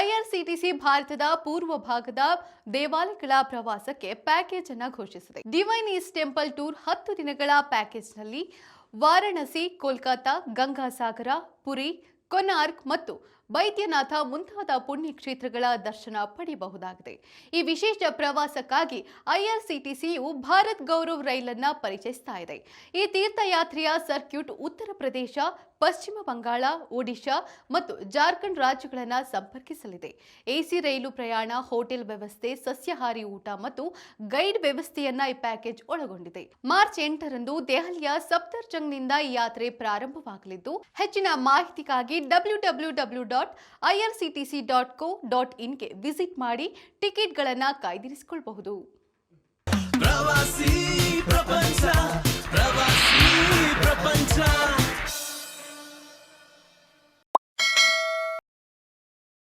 IRCTC ಭಾರತದ ಪೂರ್ವ ಭಾಗದ ದೇವಾಲಯಗಳ ಪ್ರವಾಸಕ್ಕೆ ಪ್ಯಾಕೇಜ್ ಅನ್ನು ಘೋಷಿಸಿದೆ. ಡಿವೈನ್ ಈಸ್ಟ್ ಟೆಂಪಲ್ ಟೂರ್ ಹತ್ತು ದಿನಗಳ ಪ್ಯಾಕೇಜ್ನಲ್ಲಿ ವಾರಾಣಸಿ, ಕೋಲ್ಕತಾ, ಗಂಗಾಸಾಗರ, ಪುರಿ, ಕೊನಾರ್ಕ್ ಮತ್ತು ಬೈದ್ಯನಾಥ ಮುಂತಾದ ಪುಣ್ಯಕ್ಷೇತ್ರಗಳ ದರ್ಶನ ಪಡೆಯಬಹುದಾಗಿದೆ. ಈ ವಿಶೇಷ ಪ್ರವಾಸಕ್ಕಾಗಿ ಐಆರ್ಸಿಟಿಸಿಯು ಭಾರತ್ ಗೌರವ್ ರೈಲನ್ನ ಪರಿಚಯಿಸ್ತಾ ಇದೆ. ಈ ತೀರ್ಥಯಾತ್ರೆಯ ಸರ್ಕ್ಯೂಟ್ ಉತ್ತರ ಪ್ರದೇಶ, ಪಶ್ಚಿಮ ಬಂಗಾಳ, ಒಡಿಶಾ ಮತ್ತು ಜಾರ್ಖಂಡ್ ರಾಜ್ಯಗಳನ್ನು ಸಂಪರ್ಕಿಸಲಿದೆ. ಎಸಿ ರೈಲು ಪ್ರಯಾಣ, ಹೋಟೆಲ್ ವ್ಯವಸ್ಥೆ, ಸಸ್ಯಾಹಾರಿ ಊಟ ಮತ್ತು ಗೈಡ್ ವ್ಯವಸ್ಥೆಯನ್ನ ಈ ಪ್ಯಾಕೇಜ್ ಒಳಗೊಂಡಿದೆ. ಮಾರ್ಚ್ ಎಂಟರಂದು ದೆಹಲಿಯ ಸಫ್ದರ್ಜಂಗ್ನಿಂದ ಈ ಯಾತ್ರೆ ಪ್ರಾರಂಭವಾಗಲಿದ್ದು, ಹೆಚ್ಚಿನ ಮಾಹಿತಿಗಾಗಿ W W W IRCTC dot co dot ಇನ್ಗೆ visit ಮಾಡಿ ಟಿಕೆಟ್ಗಳನ್ನು ಕಾಯ್ದಿರಿಸಿಕೊಳ್ಳಬಹುದು